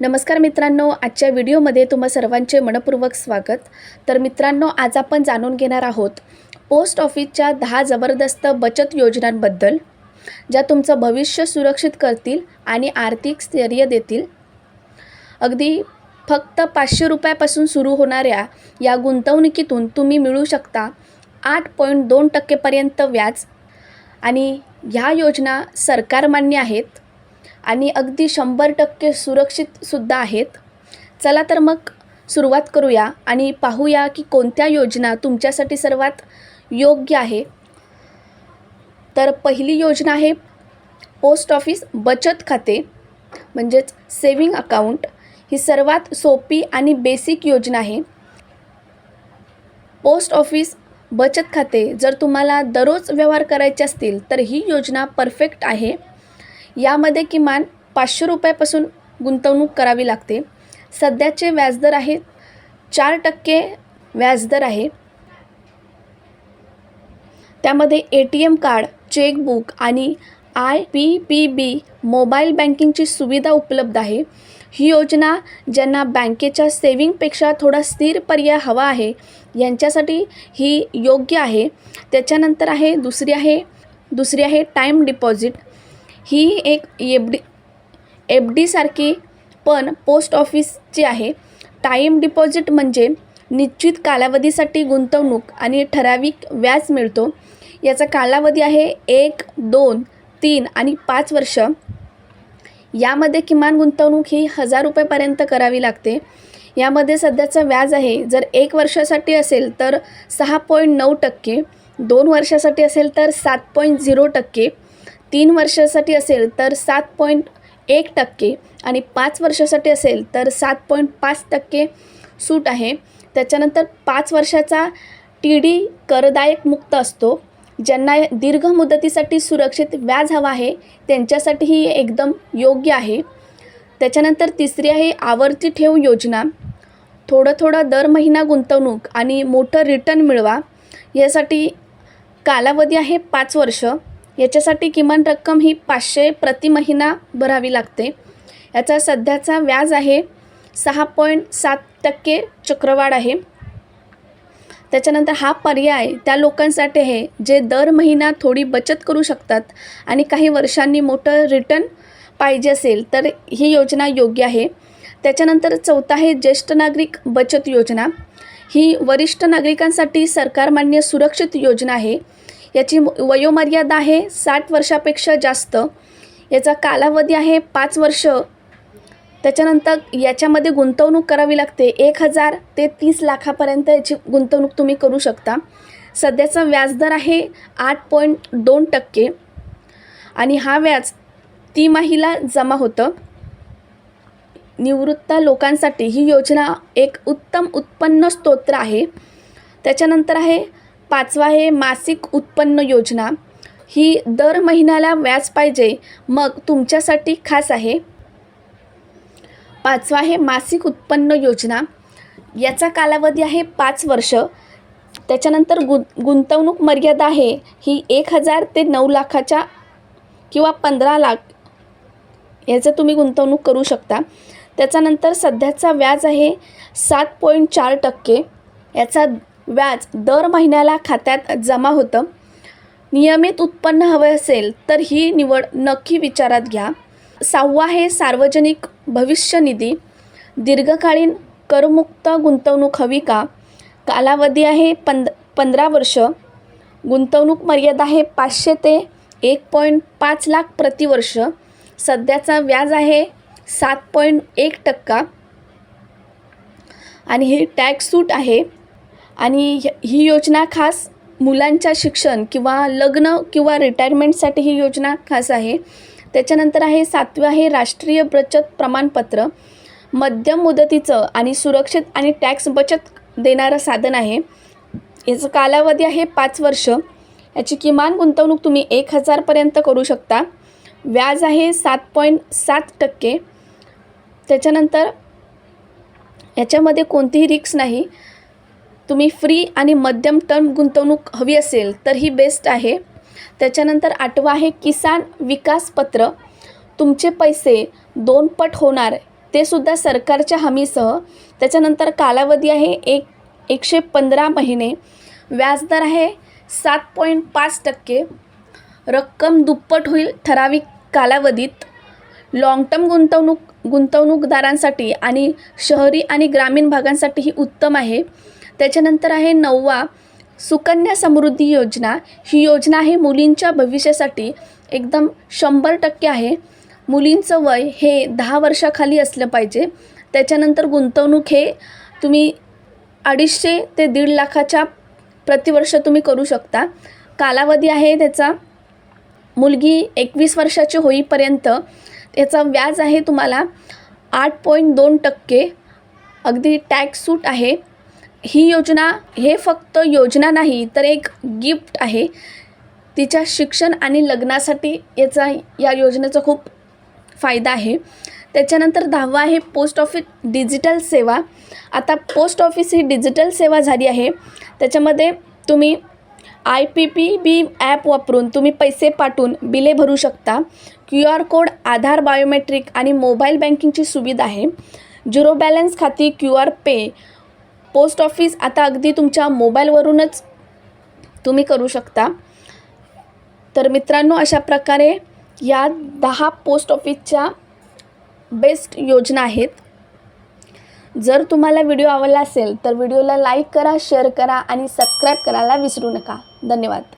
नमस्कार मित्रांनो आजच्या व्हिडिओमध्ये तुम्हा सर्वांचे मनपूर्वक स्वागत. तर मित्रांनो आज आपण जाणून घेणार आहोत पोस्ट ऑफिसच्या दहा जबरदस्त बचत योजनांबद्दल ज्या तुमचं भविष्य सुरक्षित करतील आणि आर्थिक स्थैर्य देतील. अगदी फक्त पाचशे रुपयापासून सुरू होणाऱ्या या गुंतवणुकीतून तुम्ही मिळू शकता आठ पॉईंट दोन टक्केपर्यंत व्याज. आणि ह्या योजना सरकारमान्य आहेत. आणि अगदी शंभर टक्के सुरक्षितसुद्धा आहेत. चला तर मग सुरुवात करूया आणि पाहूया की कोणत्या योजना तुमच्यासाठी सर्वात योग्य आहे. तर पहिली योजना आहे पोस्ट ऑफिस बचत खाते म्हणजेच सेविंग अकाउंट. ही सर्वात सोपी आणि बेसिक योजना आहे. पोस्ट ऑफिस बचत खाते जर तुम्हाला दररोज व्यवहार करायचे असतील तर ही योजना परफेक्ट आहे. यामध्ये किमान पाचशे रुपयापासून गुंतवणूक करावी लागते. सध्याचे व्याजदर आहे चार टक्के व्याजदर आहे. त्यामध्ये A T M card chequebook आणि I P P B mobile बँकिंगची सुविधा उपलब्ध आहे. ही योजना ज्यांना बँकेच्या सेविंगपेक्षा थोडा स्थिर पर्याय हवा आहे यांच्यासाठी ही योग्य आहे. त्याच्यानंतर आहे दुसरी आहे दुसरी आहे टाईम डिपॉझिट. ही एक एफ डी एफ डीसारखी पण पोस्ट ऑफिसची आहे. टाईम डिपॉझिट म्हणजे निश्चित कालावधीसाठी गुंतवणूक आणि ठराविक व्याज मिळतो. याचा कालावधी आहे एक दोन तीन आणि पाच वर्ष. यामध्ये किमान गुंतवणूक ही हजार रुपयेपर्यंत करावी लागते. यामध्ये सध्याचं व्याज आहे जर एक वर्षासाठी असेल तर सहा पॉईंट नऊ टक्के दोन वर्षासाठी असेल तर सात पॉईंट झिरो टक्के तीन वर्षासाठी असेल तर सात पॉईंट एक टक्के आणि पाच वर्षासाठी असेल तर सात पॉईंट पाच टक्के सूट आहे. त्याच्यानंतर पाच वर्षाचा टी डी करदायक मुक्त असतो. ज्यांना दीर्घ मुदतीसाठी सुरक्षित व्याज हवा आहे त्यांच्यासाठी ही एकदम योग्य आहे. त्याच्यानंतर तिसरी आहे आवर्ती ठेव योजना. थोडं थोडं दर महिना गुंतवणूक आणि मोठं रिटर्न मिळवा. यासाठी कालावधी आहे पाच वर्ष. याच्यासाठी किमान रक्कम ही पाचशे प्रति महिना भरावी लागते. याचा सध्याचा व्याज आहे सहा पॉईंट सात टक्के चक्रवाढ आहे. त्याच्यानंतर हा पर्याय त्या लोकांसाठी आहे जे दर महिना थोडी बचत करू शकतात आणि काही वर्षांनी मोठं रिटर्न पाहिजे असेल तर ही योजना योग्य आहे. त्याच्यानंतर चौथा आहे ज्येष्ठ नागरिक बचत योजना. ही वरिष्ठ नागरिकांसाठी सरकारमान्य सुरक्षित योजना आहे. याची वयोमर्यादा आहे साठ वर्षापेक्षा जास्त. याचा कालावधी आहे पाच वर्ष. त्याच्यानंतर याच्यामध्ये गुंतवणूक करावी लागते. एक हजार ते तीस लाखापर्यंत याची गुंतवणूक तुम्ही करू शकता. सध्याचा व्याजदर आहे आठ पॉईंट दोन टक्के. आणि हा व्याज तिमाहीला जमा होतं. निवृत्त लोकांसाठी ही योजना एक उत्तम उत्पन्न स्तोत्र आहे. त्याच्यानंतर आहे पाचवा आहे मासिक उत्पन्न योजना. ही दर महिन्याला व्याज पाहिजे मग तुमच्यासाठी खास आहे. पाचवा आहे मासिक उत्पन्न योजना. याचा कालावधी आहे पाच वर्ष. त्याच्यानंतर गु गुंतवणूक मर्यादा आहे ही एक हजार ते नऊ लाखाच्या किंवा पंधरा लाख याचं तुम्ही गुंतवणूक करू शकता. त्याच्यानंतर सध्याचा व्याज आहे सात पॉईंट चार टक्के. याचा व्याज दर महिन्याला खात्यात जमा होतं. नियमित उत्पन्न हवे असेल तर ही निवड नक्की विचारात घ्या. सहावा आहे सार्वजनिक भविष्य निधी. दीर्घकालीन करमुक्त गुंतवणूक हवी का? कालावधी आहे पंद पंधरा वर्ष. गुंतवणूक मर्यादा आहे पाचशे ते एक पॉईंट पाच लाख प्रतिवर्ष सध्याचा व्याज आहे सात पॉईंट एक टक्का. आणि ही टॅक्स सूट आहे आणि ही योजना खास मुलांच्या शिक्षण किंवा लग्न किंवा रिटायरमेंटसाठी ही योजना खास आहे. त्याच्यानंतर आहे सातवं आहे राष्ट्रीय बचत प्रमाणपत्र. मध्यम मुदतीचं आणि सुरक्षित आणि टॅक्स बचत देणारं साधन आहे. याचं कालावधी आहे पाच वर्ष. याची किमान गुंतवणूक तुम्ही एक हजारपर्यंत करू शकता. व्याज आहे सात पॉईंट सात टक्के. त्याच्यानंतर याच्यामध्ये कोणतीही रिक्स नाही. तुम्ही फ्री आणि मध्यम टर्म गुंतवणूक हवी असेल तर ही बेस्ट आहे. त्याच्यानंतर आठवा आहे किसान विकास पत्र. तुमचे पैसे दोन पट होणार ते सुद्धा सरकारच्या हमीसह. त्याच्यानंतर कालावधी आहे एक एकशे पंधरा महिने. व्याजदर आहे सात पॉईंट पाच टक्के. रक्कम दुप्पट होईल ठराविक कालावधीत. लाँग टर्म गुंतवणूक गुंतवणूकदारांसाठी आणि शहरी आणि ग्रामीण भागांसाठी ही उत्तम आहे. त्याच्यानंतर आहे नववा सुकन्या समृद्धी योजना. ही योजना आहे मुलींच्या भविष्यासाठी एकदम शंभर टक्के आहे. मुलींचं वय हे दहा वर्षाखाली असलं पाहिजे. त्याच्यानंतर गुंतवणूक हे तुम्ही अडीचशे ते दीड लाखाच्या प्रतिवर्ष तुम्ही करू शकता. कालावधी आहे त्याचा मुलगी एकवीस वर्षाची होईपर्यंत त्याचा व्याज आहे तुम्हाला आठ पॉईंट दोन टक्के. अगदी टॅक्स सूट आहे. ही योजना हे फक्त योजना नाही तर एक गिफ्ट आहे. तिच्या शिक्षण आणि लग्नासाठी याचा या योजनेचा खूप फायदा आहे. त्याच्यानंतर दहावा आहे पोस्ट ऑफिस डिजिटल सेवा. आता पोस्ट ऑफिस ही डिजिटल सेवा झाली आहे. त्याच्यामध्ये तुम्ही I P P B app वापरून तुम्ही पैसे पाठवून बिले भरू शकता. Q R code Aadhaar biometric आणि मोबाईल बँकिंगची सुविधा आहे. झिरो बॅलन्स खाती Q R pay post office आता अगदी तुमच्या मोबाईलवरूनच तुम्ही करू शकता. तर मित्रांनो अशा प्रकारे या दहा पोस्ट ऑफिसच्या बेस्ट योजना आहेत. जर तुम्हाला व्हिडिओ आवडला असेल तर व्हिडिओला लाईक करा शेअर करा आणि सबस्क्राईब करायला विसरू नका. धन्यवाद.